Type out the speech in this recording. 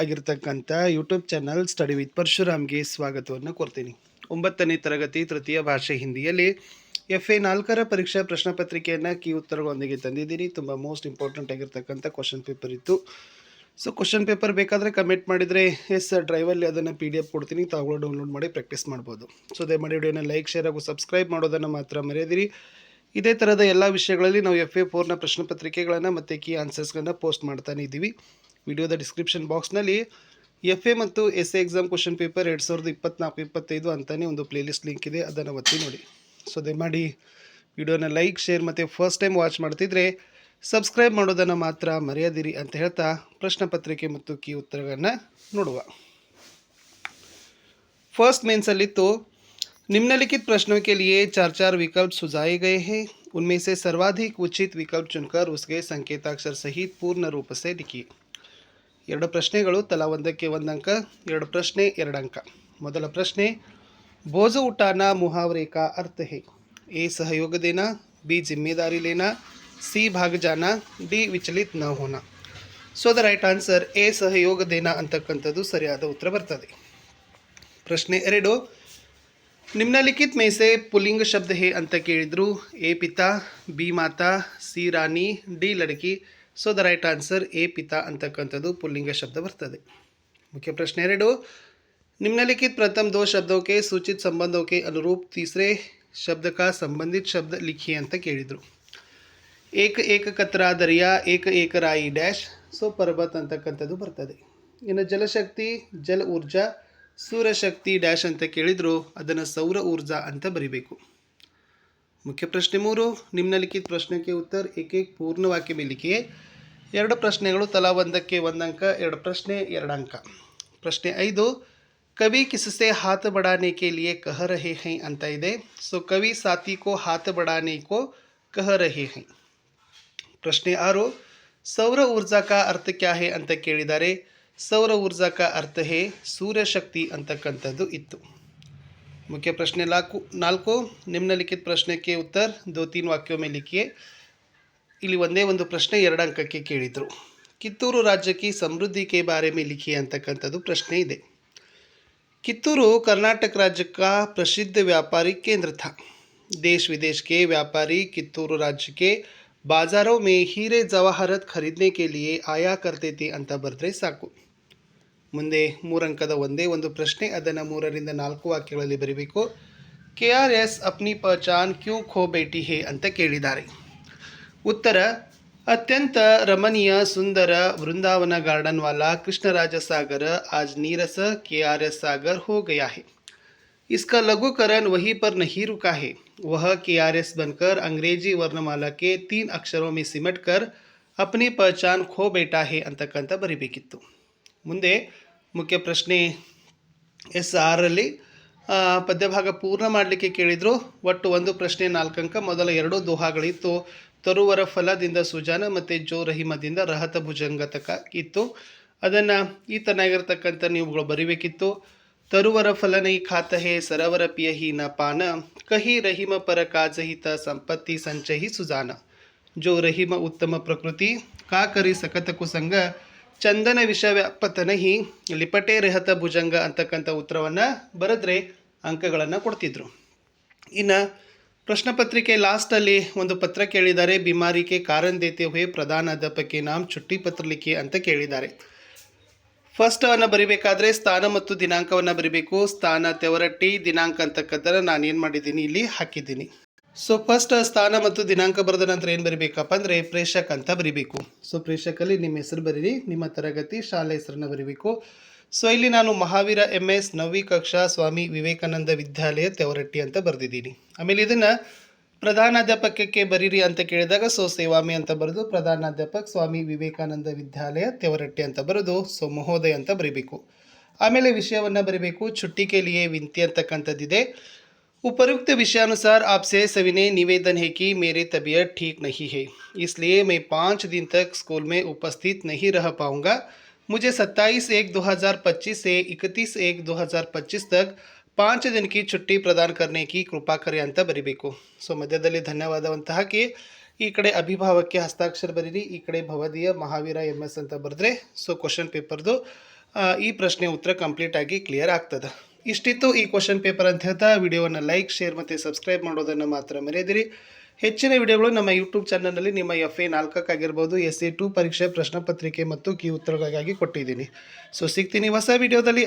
ಆಗಿರ್ತಕ್ಕಂಥ YouTube channel study with ಪರಶುರಾಮ್ಗೆ ಸ್ವಾಗತವನ್ನು ಕೊಡ್ತೀನಿ. ಒಂಬತ್ತನೇ ತರಗತಿ ತೃತೀಯ ಭಾಷೆ ಹಿಂದಿಯಲ್ಲಿ ಎಫ್ ಎ ನಾಲ್ಕರ ಪರೀಕ್ಷಾ ಪ್ರಶ್ನೆ ಪತ್ರಿಕೆಯನ್ನು ಕೀ ಉತ್ತರಗಳೊಂದಿಗೆ ತಂದಿದ್ದೀನಿ. ತುಂಬ ಮೋಸ್ಟ್ ಇಂಪಾರ್ಟೆಂಟ್ ಆಗಿರ್ತಕ್ಕಂಥ ಕ್ವಶನ್ ಪೇಪರ್ ಇತ್ತು. ಸೊ ಕ್ವಶನ್ ಪೇಪರ್ ಬೇಕಾದರೆ ಕಮೆಂಟ್ ಮಾಡಿದರೆ ಎಸ್ ಸರ್ ಡ್ರೈವಲ್ಲಿ ಅದನ್ನು ಪಿ ಡಿ ಎಫ್ ಕೊಡ್ತೀನಿ. ತಾವುಗಳು ಡೌನ್ಲೋಡ್ ಮಾಡಿ ಪ್ರಾಕ್ಟೀಸ್ ಮಾಡ್ಬೋದು. ಸೊ ದಯಮಾಡಿ ವಿಡಿಯೋನ ಲೈಕ್ ಶೇರ್ ಹಾಗೂ ಸಬ್ಸ್ಕ್ರೈಬ್ ಮಾಡೋದನ್ನು ಮಾತ್ರ ಮರೆಯದಿರಿ. ಇದೇ ಥರದ ಎಲ್ಲ ವಿಷಯಗಳಲ್ಲಿ ನಾವು ಎಫ್ ಎ ಫೋರ್ನ ಪ್ರಶ್ನೆ ಪತ್ರಿಕೆಗಳನ್ನು ಮತ್ತು ಕೀ ಆನ್ಸರ್ಸ್ಗಳನ್ನು ಪೋಸ್ಟ್ ಮಾಡ್ತಾನೆ ಇದ್ದೀವಿ. ವಿಡಿಯೋದ ಡಿಸ್ಕ್ರಿಪ್ಷನ್ ಬಾಕ್ಸ್ನಲ್ಲಿ ಎಫ್ ಎ ಮತ್ತು S A exam question paper ಎರಡು ಸಾವಿರದ ಇಪ್ಪತ್ನಾಲ್ಕು ಇಪ್ಪತ್ತೈದು ಅಂತಲೇ ಒಂದು ಪ್ಲೇಲಿಸ್ಟ್ ಲಿಂಕ್ ಇದೆ ಅದನ್ನು ಒತ್ತಿ ನೋಡಿ ಸೊ ದಯಮಾಡಿ ವಿಡಿಯೋನ ಲೈಕ್ ಶೇರ್ ಮತ್ತು ಫಸ್ಟ್ ಟೈಮ್ ವಾಚ್ ಮಾಡ್ತಿದ್ರೆ ಸಬ್ಸ್ಕ್ರೈಬ್ ಮಾಡೋದನ್ನು ಮಾತ್ರ ಮರೆಯದಿರಿ ಅಂತ ಹೇಳ್ತಾ ಪ್ರಶ್ನೆ ಪತ್ರಿಕೆ ಮತ್ತು ಕೀ ಉತ್ತರಗಳನ್ನು ನೋಡುವ फर्स्ट मेंसलितो निम्नलिखित प्रश्नों के लिए चार चार विकल्प सुझाए गए हैं उनमें से सर्वाधिक उचित विकल्प चुनकर उसके संकेताक्षर सहित पूर्ण रूप से लिखिए ಎರಡು ಪ್ರಶ್ನೆಗಳು, ತಲಾ ಒಂದಕ್ಕೆ ಒಂದು ಅಂಕ, ಎರಡು ಪ್ರಶ್ನೆ, ಎರಡು ಅಂಕ. ಮೊದಲ ಪ್ರಶ್ನೆ ಭೋಜ ಉಟಾನ ಮುಹಾವರೆ ಅರ್ಥ ಹೇ? ಎ, ಸಹಯೋಗದೇನಾ, ಬಿ ಜಿಮ್ಮೇದಾರಿ ಲೇನಾ ಸಿ ಭಾಗ ಜಾನ ಡಿ ವಿಚಲಿತ ನ Hona so the right answer A ಸಹಯೋಗ ದೇನಾ ಅಂತಕ್ಕಂಥದ್ದು ಸರಿಯಾದ ಉತ್ತರ ಬರ್ತದೆ. ಪ್ರಶ್ನೆ ಎರಡು, ನಿಮ್ನಲಿಖಿತ್ ಮೇಸೆ ಪುಲ್ಲಿಂಗ ಶಬ್ದ ಹೇ ಅಂತ ಕೇಳಿದ್ರು. ಎ, ಪಿತಾ, ಬಿ, ಮಾತಾ, ಸಿ, ರಾಣಿ, D, ಲಡಕಿ. so the right answer A ಪಿತಾ ಅಂತಕ್ಕಂಥದ್ದು ಪುಲ್ಲಿಂಗ ಶಬ್ದ ಬರ್ತದೆ मुख्य प्रश्न ಎರಡು निम्नलिखित प्रथम दो शब्दों के सूचित संबंधों के अनुरूप तीसरे शब्द का संबंधित शब्द लिखिए ಅಂತ ಕೇಳಿದರು ಏಕ ಏಕ ಕತ್ರ ದರಿಯಾ ಏಕ ಏಕ ರಾಯಿ ಡ್ಯಾಶ್ ಸೊ ಪರ್ವತ್ ಅಂತಕ್ಕಂಥದ್ದು ಬರ್ತದೆ ಇನ್ನು ಜಲಶಕ್ತಿ ಜಲ ಊರ್ಜಾ ಸೂರ್ಯಶಕ್ತಿ ಡ್ಯಾಶ್ ಅಂತ ಕೇಳಿದ್ರು ಅದನ್ನು ಸೌರ ಊರ್ಜಾ ಅಂತ ಬರಿಬೇಕು ಮುಖ್ಯ ಪ್ರಶ್ನೆ ಮೂರು, ನಿಮ್ನಲಿಖಿತ ಪ್ರಶ್ನೆಗೆ ಉತ್ತರ, ಏಕೈಕ ಪೂರ್ಣ ವಾಕ್ಯ ಮೇಲಿಕೆ. ಎರಡು ಪ್ರಶ್ನೆಗಳು, ತಲಾ ಒಂದಕ್ಕೆ ಒಂದು ಅಂಕ, ಎರಡು ಪ್ರಶ್ನೆ, ಎರಡು ಅಂಕ. ಪ್ರಶ್ನೆ ಐದು, ಕವಿ ಕಿಸಸೆ ಹಾತ ಬಡಾನೆಕೆ ಲಿಯೆ ಕಹ ರಹೆ ಹೈ ಅಂತ ಇದೆ. ಸೊ, ಕವಿ ಸಾತಿಕೋ ಹಾತ್ ಬಡಾನೆಕೋ ಕಹ ರಹೆ ಹೈ. ಪ್ರಶ್ನೆ ಆರು, ಸೌರ ಊರ್ಜಾ ಕಾ ಅರ್ಥ ಕ್ಯಾ ಹೇ ಅಂತ ಕೇಳಿದ್ದಾರೆ ಸೌರ ಊರ್ಜಾ ಕಾ ಅರ್ಥ ಹೇ ಸೂರ್ಯಶಕ್ತಿ ಅಂತಕ್ಕಂಥದ್ದು ಇತ್ತು. ಮುಖ್ಯ ಪ್ರಶ್ನೆ ನಾಲ್ಕು ನಾಲ್ಕು ನಿಮ್ನಲಿಖಿತ ಪ್ರಶ್ನೆಗೆ ಉತ್ತರ ದೋ ತೀನ್ ವಾಕ್ಯೋ ಮೇ ಲಿಖಿಯೇ ಇಲ್ಲಿ ಒಂದೇ ಒಂದು ಪ್ರಶ್ನೆ ಎರಡು ಅಂಕಕ್ಕೆ ಕೇಳಿದರು ಕಿತ್ತೂರು ರಾಜ್ಯಕ್ಕೆ ಸಮೃದ್ಧಿ ಕೆ ಬಾರೆ ಮೇ ಲಿಖಿ ಅಂತಕ್ಕಂಥದ್ದು ಪ್ರಶ್ನೆ ಇದೆ कित्तूरू कर्नाटक राज्य का प्रसिद्ध व्यापारी केंद्र था देश विदेश के व्यापारी कित्तूरू राज्य के बाजारों में हीरे जवाहरत खरीदने के लिए आया करते थे ಅಂತ ಬರೆದ್ರೆ ಸಾಕು ಮುಂದೆ ಮೂರಂಕದ ಒಂದೇ ಒಂದು ಪ್ರಶ್ನೆ ಅದನ್ನು ಮೂರರಿಂದ ನಾಲ್ಕು ವಾಕ್ಯಗಳಲ್ಲಿ ಬರೀಬೇಕು ಕೆ ಆರ್ ಎಸ್ ಅಪ್ನಿ ಪಹಚಾನ್ ಕ್ಯೂ ಖೋ ಬೇಟಿ ಹೇ ಅಂತ ಕೇಳಿದ್ದಾರೆ ಉತ್ತರ अत्यंत रमणीय सुंदर वृंदावन गार्डन वाला कृष्णराज सागर आज नीरस के आर एस सागर हो गया है इसका लघुकरण वहीं पर नहीं रुका है वह के आर एस बनकर अंग्रेजी वर्णमाला के तीन अक्षरों में सिमट कर अपनी पहचान खो बैठा है ಅಂತಕ್ಕಂಥ ಬರಿಬೇಕಿತ್ತು ಮುಂದೆ ಮುಖ್ಯ ಪ್ರಶ್ನೆ ಎಸ್ ಆರಲ್ಲಿ ಪದ್ಯಭಾಗ ಪೂರ್ಣ ಮಾಡಲಿಕ್ಕೆ ಕೇಳಿದರು, ಒಟ್ಟು ಒಂದು ಪ್ರಶ್ನೆ ನಾಲ್ಕು ಅಂಕ ಮೊದಲ ಎರಡು ದೋಹಾಗಳಿತ್ತು. ತರುವರ ಫಲದಿಂದ ಸುಜಾನ ಮತ್ತು ಜೋ ರಹಿಮದಿಂದ ರಹತ ಭುಜಂಗ ತಕ ಇತ್ತು. ಅದನ್ನು ಈ ತನಾಗಿರ್ತಕ್ಕಂಥ ನೀವುಗಳು ಬರಿಬೇಕಿತ್ತು. ತರುವರ ಫಲನೈ ಖಾತಹೆ ಸರವರ ಪಿಯಹಿ ನ ಪಾನ, ಕಹಿ ರಹಿಮ ಪರ ಕಾಜಹಿತ ಸಂಪತ್ತಿ ಸಂಚಹಿ ಸುಜಾನ. ಜೋ ರಹಿಮ ಉತ್ತಮ ಪ್ರಕೃತಿ ಕಾಕರಿ ಸಕತ ಕುಸಂಗ ಚಂದನ ವಿಷ ವ್ಯಾಪತನಹಿ ಲಿಪಟೆ ರಹತ ಭುಜಂಗ ಅಂತಕ್ಕಂಥ ಉತ್ತರವನ್ನು ಬರೆದ್ರೆ ಅಂಕಗಳನ್ನು ಕೊಡ್ತಿದ್ರು. ಇನ್ನು ಪ್ರಶ್ನೆ ಪತ್ರಿಕೆ ಲಾಸ್ಟಲ್ಲಿ ಒಂದು ಪತ್ರ ಕೇಳಿದ್ದಾರೆ ಬಿಮಾರಿಗೆ ಕಾರಣ ದೇತೆ ಹುಯೇ ಪ್ರಧಾನ ಅಧ್ಯಾಪಕಿ ನಾಮ್ ಚುಟ್ಟಿ ಪತ್ರ ಲಿಖಿ ಅಂತ ಕೇಳಿದ್ದಾರೆ. ಫಸ್ಟ್ ಅನ್ನು ಬರಿಬೇಕಾದ್ರೆ ಸ್ಥಾನ ಮತ್ತು ದಿನಾಂಕವನ್ನು ಬರಿಬೇಕು. ಸ್ಥಾನ, ತೆವರಟ್ಟಿ, ದಿನಾಂಕ ಅಂತಕ್ಕಂಥ ನಾನು ಏನು ಮಾಡಿದ್ದೀನಿ, ಇಲ್ಲಿ ಹಾಕಿದ್ದೀನಿ. ಸೊ ಫಸ್ಟ್ ಸ್ಥಾನ ಮತ್ತು ದಿನಾಂಕ ಬರೆದ ನಂತರ ಏನು ಬರೀಬೇಕಪ್ಪ ಅಂದರೆ ಪ್ರೇಷಕ್ ಅಂತ ಬರಿಬೇಕು. ಸೊ ಪ್ರೇಷಕಲ್ಲಿ ನಿಮ್ಮ ಹೆಸರು ಬರೀರಿ, ನಿಮ್ಮ ತರಗತಿ, ಶಾಲೆ ಹೆಸರನ್ನು ಬರಿಬೇಕು. ಸೊ ಇಲ್ಲಿ ನಾನು ಮಹಾವೀರ ಎಂ ಎಸ್ ನವಿ ಕಕ್ಷಾ ಸ್ವಾಮಿ ವಿವೇಕಾನಂದ ವಿದ್ಯಾಲಯ ತೆವರಟ್ಟಿ ಅಂತ ಬರೆದಿದ್ದೀನಿ. ಆಮೇಲೆ ಇದನ್ನು ಪ್ರಧಾನಾಧ್ಯಾಪಕಕ್ಕೆ ಬರೀರಿ ಅಂತ ಕೇಳಿದಾಗ ಸೊ ಸೇವಾಮಿ ಅಂತ ಬರೆದು ಪ್ರಧಾನಾಧ್ಯಾಪಕ ಸ್ವಾಮಿ ವಿವೇಕಾನಂದ ವಿದ್ಯಾಲಯ ತೆವರಟ್ಟಿ ಅಂತ ಬರೆದು ಸೊ ಮಹೋದಯ ಅಂತ ಬರಿಬೇಕು. ಆಮೇಲೆ ವಿಷಯವನ್ನು ಬರೀಬೇಕು. ಚುಟ್ಟಿಕೆಲಿಯೇ ವಿಂತಿ ಅಂತಕ್ಕಂಥದ್ದಿದೆ. उपरुक्त विषयानुसार आपसे सविनय निवेदन है कि मेरी तबीयत ठीक नहीं है इसलिए मैं पाँच दिन तक स्कूल में उपस्थित नहीं रह पाऊंगा मुझे 27 एक 2025 से 31 एक 2025 तक ಪಾಂಚ ದಿನಕ್ಕೆ छुट्टी ಪ್ರದಾನ करने की ಕೃಪಾ ಕರೆ ಅಂತ ಬರಿಬೇಕು ಸೊ ಮಧ್ಯದಲ್ಲಿ ಧನ್ಯವಾದವಂತ ಹಾಕಿ ಈ ಕಡೆ ಅಭಿಭಾವಕ್ಕೆ ಹಸ್ತಾಕ್ಷರ ಬರೀರಿ ಈ ಕಡೆ ಭವದಿಯ ಮಹಾವೀರ ಎಮ್ ಎಸ್ ಅಂತ ಬರೆದ್ರೆ ಸೊ ಕ್ವಶನ್ ಪೇಪರ್ದು ಆ, ಈ ಪ್ರಶ್ನೆ ಉತ್ತರ ಕಂಪ್ಲೀಟ್ ಆಗಿ ಕ್ಲಿಯರ್ ಆಗ್ತದೆ ಇಷ್ಟಿತ್ತು ಈ ಕ್ವಶನ್ ಪೇಪರ್ ಅಂತ ಹೇಳ್ತಾ ವಿಡಿಯೋವನ್ನು ಲೈಕ್ ಶೇರ್ ಮತ್ತು ಸಬ್ಸ್ಕ್ರೈಬ್ ಮಾಡೋದನ್ನು ಮಾತ್ರ ಮರೆಯದಿರಿ. ಹೆಚ್ಚಿನ ವಿಡಿಯೋಗಳು ನಮ್ಮ ಯೂಟ್ಯೂಬ್ ಚಾನಲ್ನಲ್ಲಿ ನಿಮ್ಮ ಎಫ್ ಎ ನಾಲ್ಕಕ್ಕಾಗಿರ್ಬೋದು ಎಸ್ ಎ ಟು ಪರೀಕ್ಷೆ, ಪ್ರಶ್ನೆ ಪತ್ರಿಕೆ ಮತ್ತು ಕೀ ಉತ್ತರಗಳಿಗಾಗಿ ಕೊಟ್ಟಿದ್ದೀನಿ. ಸೊ ಸಿಗ್ತೀನಿ ಹೊಸ ವಿಡಿಯೋದಲ್ಲಿ.